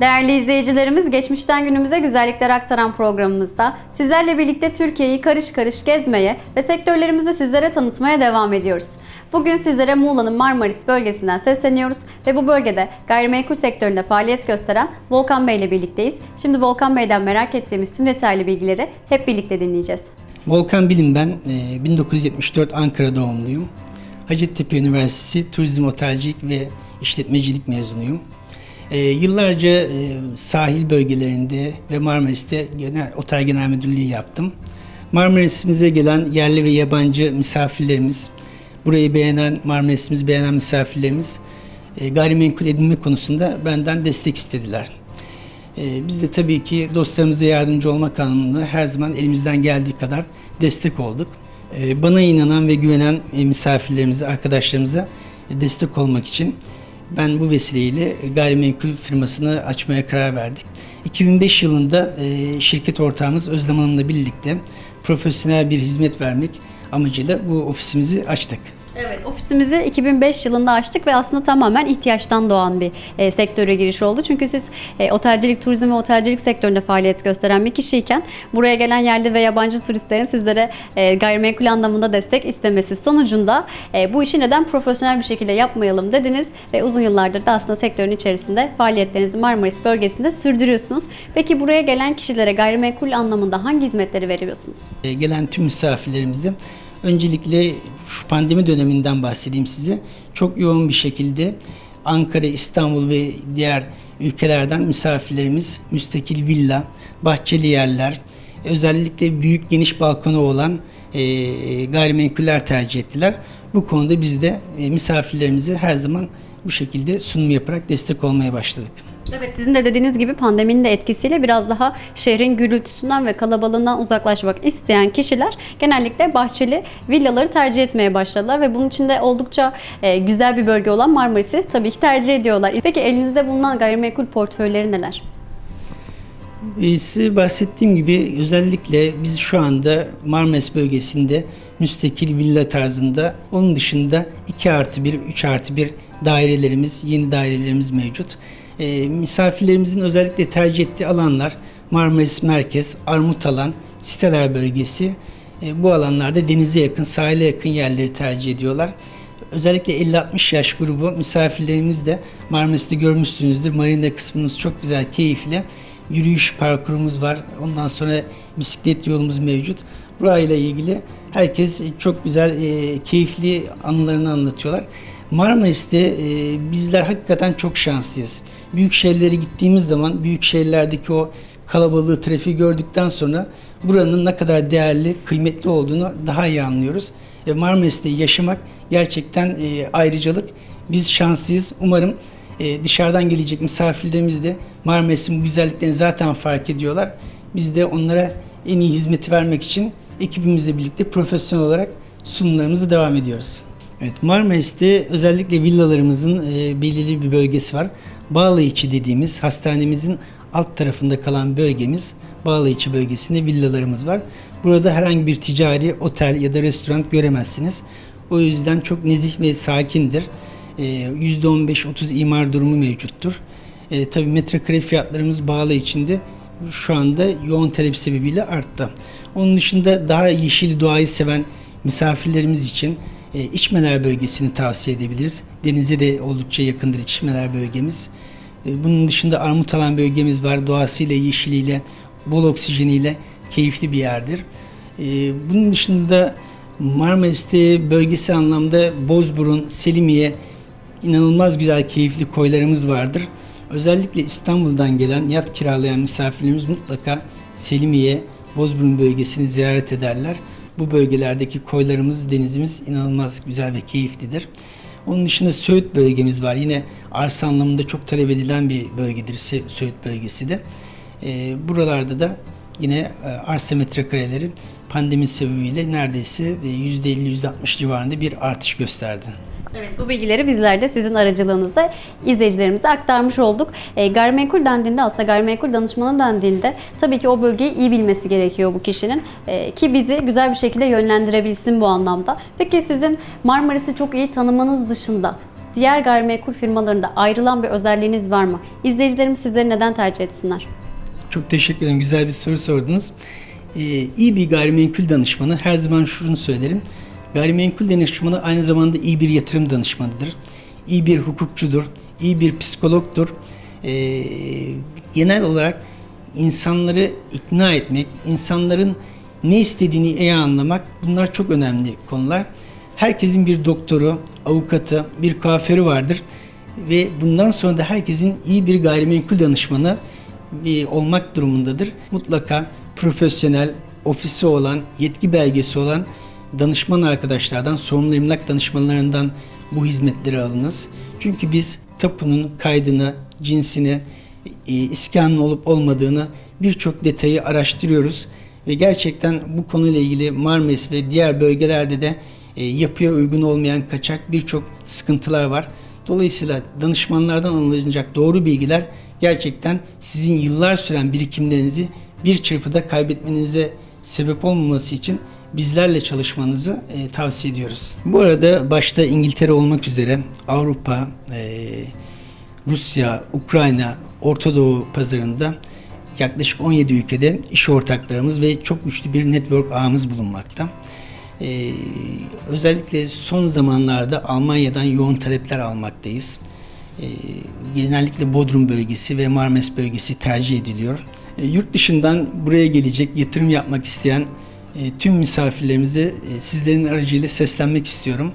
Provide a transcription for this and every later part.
Değerli izleyicilerimiz, geçmişten günümüze güzellikler aktaran programımızda sizlerle birlikte Türkiye'yi karış karış gezmeye ve sektörlerimizi sizlere tanıtmaya devam ediyoruz. Bugün sizlere Muğla'nın Marmaris bölgesinden sesleniyoruz ve bu bölgede gayrimenkul sektöründe faaliyet gösteren Volkan Bey ile birlikteyiz. Şimdi Volkan Bey'den merak ettiğimiz tüm detaylı bilgileri hep birlikte dinleyeceğiz. Volkan Bilim ben. Ee, 1974 Ankara doğumluyum. Hacettepe Üniversitesi Turizm Otelcilik ve İşletmecilik mezunuyum. Ee, yıllarca e, sahil bölgelerinde ve Marmaris'te genel, otel genel müdürlüğü yaptım. Marmaris'imize gelen yerli ve yabancı misafirlerimiz, burayı beğenen, Marmaris'imizi beğenen misafirlerimiz e, gayrimenkul edinme konusunda benden destek istediler. Ee, Biz de tabii ki dostlarımıza yardımcı olmak anlamında her zaman elimizden geldiği kadar destek olduk. Ee, Bana inanan ve güvenen e, misafirlerimize, arkadaşlarımıza destek olmak için ben bu vesileyle gayrimenkul firmasını açmaya karar verdik. 2005 yılında e, şirket ortağımız Özlem Hanım'la birlikte profesyonel bir hizmet vermek amacıyla bu ofisimizi açtık. Evet, ofisimizi 2005 yılında açtık ve aslında tamamen ihtiyaçtan doğan bir e, sektöre giriş oldu. Çünkü siz e, otelcilik, turizm ve otelcilik sektöründe faaliyet gösteren bir kişiyken buraya gelen yerli ve yabancı turistlerin sizlere e, gayrimenkul anlamında destek istemesi sonucunda e, bu işi neden profesyonel bir şekilde yapmayalım dediniz ve uzun yıllardır da aslında sektörün içerisinde faaliyetlerinizi Marmaris bölgesinde sürdürüyorsunuz. Peki buraya gelen kişilere gayrimenkul anlamında hangi hizmetleri veriyorsunuz? E, gelen tüm misafirlerimizi öncelikle şu pandemi döneminden bahsedeyim size. Çok yoğun bir şekilde Ankara, İstanbul ve diğer ülkelerden misafirlerimiz müstakil villa, bahçeli yerler, özellikle büyük geniş balkonu olan e, gayrimenkuller tercih ettiler. Bu konuda biz de e, misafirlerimize her zaman bu şekilde sunum yaparak destek olmaya başladık. Evet sizin de dediğiniz gibi pandeminin de etkisiyle biraz daha şehrin gürültüsünden ve kalabalığından uzaklaşmak isteyen kişiler genellikle bahçeli villaları tercih etmeye başladılar ve bunun için de oldukça e, güzel bir bölge olan Marmaris'i tabii ki tercih ediyorlar. Peki elinizde bulunan gayrimenkul portföyleri neler? Size bahsettiğim gibi özellikle biz şu anda Marmaris bölgesinde müstakil villa tarzında onun dışında 2 artı 1, 3 artı 1 dairelerimiz, yeni dairelerimiz mevcut. Ee, misafirlerimizin özellikle tercih ettiği alanlar Marmaris Merkez, Armutalan, Siteler bölgesi. Ee, bu alanlarda denize yakın, sahile yakın yerleri tercih ediyorlar. Özellikle 50-60 yaş grubu misafirlerimiz de Marmaris'te görmüşsünüzdür. Marina kısmımız çok güzel, keyifli. Yürüyüş parkurumuz var. Ondan sonra bisiklet yolumuz mevcut. Burayla ilgili herkes çok güzel, e, keyifli anılarını anlatıyorlar. Marmaris'te e, bizler hakikaten çok şanslıyız. Büyük şehirlere gittiğimiz zaman büyük şehirlerdeki o kalabalığı, trafiği gördükten sonra buranın ne kadar değerli, kıymetli olduğunu daha iyi anlıyoruz. E, Marmaris'te yaşamak gerçekten e, ayrıcalık. Biz şanslıyız. Umarım e, dışarıdan gelecek misafirlerimiz de Marmaris'in bu güzelliklerini zaten fark ediyorlar. Biz de onlara en iyi hizmeti vermek için ekibimizle birlikte profesyonel olarak sunumlarımızı devam ediyoruz. Evet, Marmaris'te özellikle villalarımızın e, belirli bir bölgesi var. Bağlayıcı dediğimiz hastanemizin alt tarafında kalan bölgemiz Bağlayıcı bölgesinde villalarımız var. Burada herhangi bir ticari otel ya da restoran göremezsiniz. O yüzden çok nezih ve sakindir. E, %15-30 imar durumu mevcuttur. E, tabii metrekare fiyatlarımız bağlı içinde şu anda yoğun talep sebebiyle arttı. Onun dışında daha yeşil doğayı seven misafirlerimiz için e, İçmeler bölgesini tavsiye edebiliriz. Denize de oldukça yakındır İçmeler bölgemiz. E, bunun dışında Armutalan bölgemiz var. Doğasıyla, yeşiliyle, bol oksijeniyle keyifli bir yerdir. E, bunun dışında Marmaris'te bölgesi anlamda Bozburun, Selimiye inanılmaz güzel, keyifli koylarımız vardır. Özellikle İstanbul'dan gelen yat kiralayan misafirlerimiz mutlaka Selimiye, Bozburun bölgesini ziyaret ederler. Bu bölgelerdeki koylarımız, denizimiz inanılmaz güzel ve keyiflidir. Onun dışında Söğüt bölgemiz var. Yine arsa anlamında çok talep edilen bir bölgedir Sö- Söğüt bölgesi de. Ee, buralarda da yine e, arsa metrekareleri pandemi sebebiyle neredeyse e, %50-%60 civarında bir artış gösterdi. Evet bu bilgileri bizler de sizin aracılığınızda izleyicilerimize aktarmış olduk. E, gayrimenkul dendiğinde aslında gayrimenkul danışmanı dendiğinde tabii ki o bölgeyi iyi bilmesi gerekiyor bu kişinin E, ki bizi güzel bir şekilde yönlendirebilsin bu anlamda. Peki sizin Marmaris'i çok iyi tanımanız dışında diğer gayrimenkul firmalarında ayrılan bir özelliğiniz var mı? İzleyicilerimiz sizleri neden tercih etsinler? Çok teşekkür ederim. Güzel bir soru sordunuz. Ee, iyi bir gayrimenkul danışmanı her zaman şunu söylerim. Gayrimenkul danışmanı aynı zamanda iyi bir yatırım danışmanıdır. İyi bir hukukçudur. iyi bir psikologdur. Ee, genel olarak insanları ikna etmek, insanların ne istediğini iyi anlamak bunlar çok önemli konular. Herkesin bir doktoru, avukatı, bir kuaförü vardır ve bundan sonra da herkesin iyi bir gayrimenkul danışmanı e, olmak durumundadır. Mutlaka profesyonel, ofisi olan, yetki belgesi olan danışman arkadaşlardan, sorumlu emlak danışmanlarından bu hizmetleri alınız. Çünkü biz tapunun kaydını, cinsini, e, iskanın olup olmadığını birçok detayı araştırıyoruz ve gerçekten bu konuyla ilgili Marmaris ve diğer bölgelerde de e, yapıya uygun olmayan kaçak birçok sıkıntılar var. Dolayısıyla danışmanlardan alınacak doğru bilgiler gerçekten sizin yıllar süren birikimlerinizi bir çırpıda kaybetmenize sebep olmaması için bizlerle çalışmanızı e, tavsiye ediyoruz. Bu arada başta İngiltere olmak üzere Avrupa, e, Rusya, Ukrayna, Orta Doğu pazarında yaklaşık 17 ülkede iş ortaklarımız ve çok güçlü bir network ağımız bulunmakta. Ee, özellikle son zamanlarda Almanya'dan yoğun talepler almaktayız. Ee, genellikle Bodrum bölgesi ve Marmaris bölgesi tercih ediliyor. Ee, yurt dışından buraya gelecek, yatırım yapmak isteyen tüm misafirlerimize e, sizlerin aracıyla seslenmek istiyorum.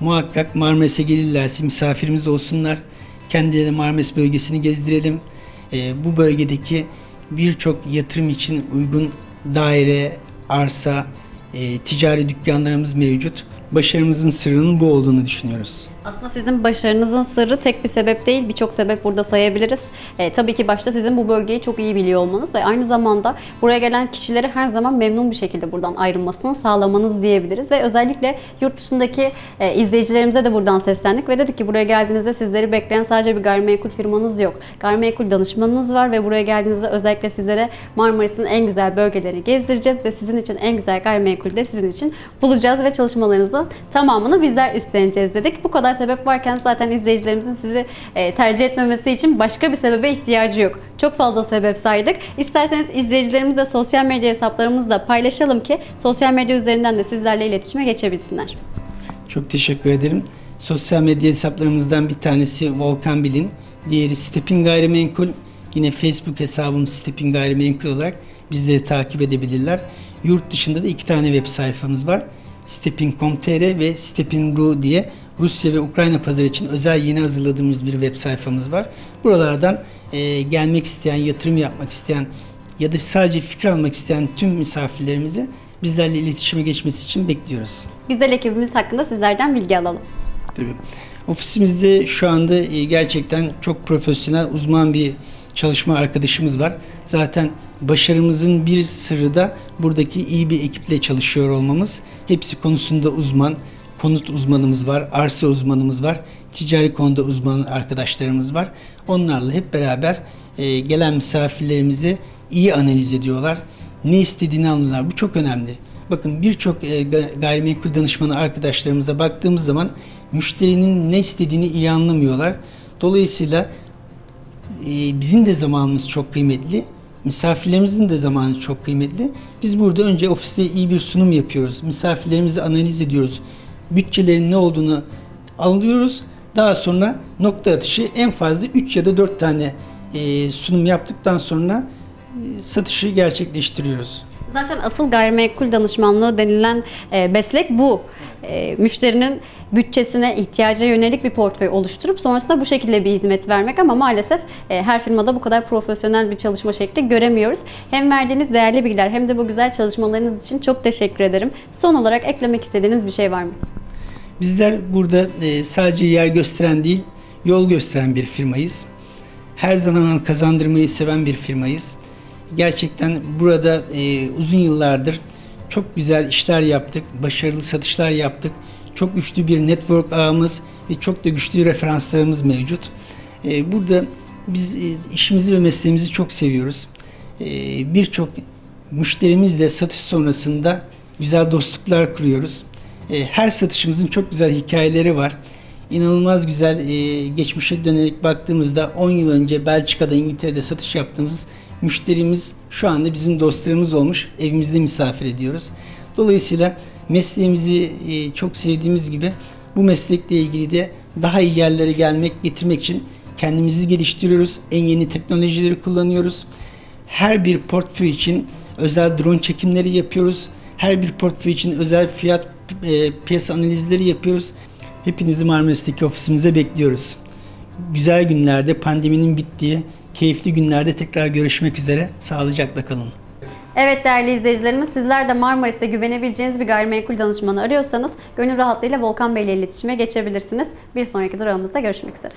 Muhakkak Marmaris'e gelirlerse misafirimiz olsunlar. Kendilerine Marmaris bölgesini gezdirelim. E, bu bölgedeki birçok yatırım için uygun daire, arsa, e, ticari dükkanlarımız mevcut. Başarımızın sırrının bu olduğunu düşünüyoruz. Aslında sizin başarınızın sırrı tek bir sebep değil, birçok sebep burada sayabiliriz. E, tabii ki başta sizin bu bölgeyi çok iyi biliyor olmanız ve aynı zamanda buraya gelen kişileri her zaman memnun bir şekilde buradan ayrılmasını sağlamanız diyebiliriz. Ve özellikle yurt dışındaki e, izleyicilerimize de buradan seslendik ve dedik ki buraya geldiğinizde sizleri bekleyen sadece bir gayrimenkul firmanız yok. Gayrimenkul danışmanınız var ve buraya geldiğinizde özellikle sizlere Marmaris'in en güzel bölgelerini gezdireceğiz ve sizin için en güzel gayrimenkulü de sizin için bulacağız ve çalışmalarınızın tamamını bizler üstleneceğiz dedik. Bu kadar sebep varken zaten izleyicilerimizin sizi e, tercih etmemesi için başka bir sebebe ihtiyacı yok. Çok fazla sebep saydık. İsterseniz izleyicilerimizle sosyal medya hesaplarımızda paylaşalım ki sosyal medya üzerinden de sizlerle iletişime geçebilsinler. Çok teşekkür ederim. Sosyal medya hesaplarımızdan bir tanesi Volkan Bilin, diğeri Stepin Gayrimenkul. Yine Facebook hesabım Stepin Gayrimenkul olarak bizleri takip edebilirler. Yurt dışında da iki tane web sayfamız var. Stepin.com.tr ve Stepin.ru diye Rusya ve Ukrayna pazarı için özel yeni hazırladığımız bir web sayfamız var. Buralardan e, gelmek isteyen, yatırım yapmak isteyen ya da sadece fikir almak isteyen tüm misafirlerimizi bizlerle iletişime geçmesi için bekliyoruz. Güzel ekibimiz hakkında sizlerden bilgi alalım. Tabii. Ofisimizde şu anda e, gerçekten çok profesyonel, uzman bir çalışma arkadaşımız var. Zaten başarımızın bir sırrı da buradaki iyi bir ekiple çalışıyor olmamız. Hepsi konusunda uzman. Konut uzmanımız var, arsa uzmanımız var, ticari konuda uzman arkadaşlarımız var. Onlarla hep beraber e, gelen misafirlerimizi iyi analiz ediyorlar. Ne istediğini anlıyorlar. Bu çok önemli. Bakın birçok e, ga- gayrimenkul danışmanı arkadaşlarımıza baktığımız zaman müşterinin ne istediğini iyi anlamıyorlar. Dolayısıyla e, bizim de zamanımız çok kıymetli. Misafirlerimizin de zamanı çok kıymetli. Biz burada önce ofiste iyi bir sunum yapıyoruz. Misafirlerimizi analiz ediyoruz. Bütçelerin ne olduğunu alıyoruz. Daha sonra nokta atışı en fazla 3 ya da 4 tane e, sunum yaptıktan sonra e, satışı gerçekleştiriyoruz. Zaten asıl gayrimenkul danışmanlığı denilen e, meslek bu. E, müşterinin bütçesine, ihtiyaca yönelik bir portföy oluşturup sonrasında bu şekilde bir hizmet vermek ama maalesef e, her firmada bu kadar profesyonel bir çalışma şekli göremiyoruz. Hem verdiğiniz değerli bilgiler hem de bu güzel çalışmalarınız için çok teşekkür ederim. Son olarak eklemek istediğiniz bir şey var mı? Bizler burada e, sadece yer gösteren değil, yol gösteren bir firmayız. Her zaman kazandırmayı seven bir firmayız. Gerçekten burada e, uzun yıllardır çok güzel işler yaptık, başarılı satışlar yaptık. Çok güçlü bir network ağımız ve çok da güçlü referanslarımız mevcut. E, burada biz işimizi ve mesleğimizi çok seviyoruz. E, Birçok müşterimizle satış sonrasında güzel dostluklar kuruyoruz. E, Her satışımızın çok güzel hikayeleri var. inanılmaz güzel e, geçmişe dönerek baktığımızda 10 yıl önce Belçika'da, İngiltere'de satış yaptığımız müşterimiz şu anda bizim dostlarımız olmuş. Evimizde misafir ediyoruz. Dolayısıyla mesleğimizi e, çok sevdiğimiz gibi bu meslekle ilgili de daha iyi yerlere gelmek, getirmek için kendimizi geliştiriyoruz. En yeni teknolojileri kullanıyoruz. Her bir portföy için özel drone çekimleri yapıyoruz. Her bir portföy için özel fiyat e, piyasa analizleri yapıyoruz. Hepinizi Marmaris'teki ofisimize bekliyoruz. Güzel günlerde, pandeminin bittiği, keyifli günlerde tekrar görüşmek üzere. Sağlıcakla kalın. Evet değerli izleyicilerimiz sizler de Marmaris'te güvenebileceğiniz bir gayrimenkul danışmanı arıyorsanız gönül rahatlığıyla Volkan Bey ile iletişime geçebilirsiniz. Bir sonraki durağımızda görüşmek üzere.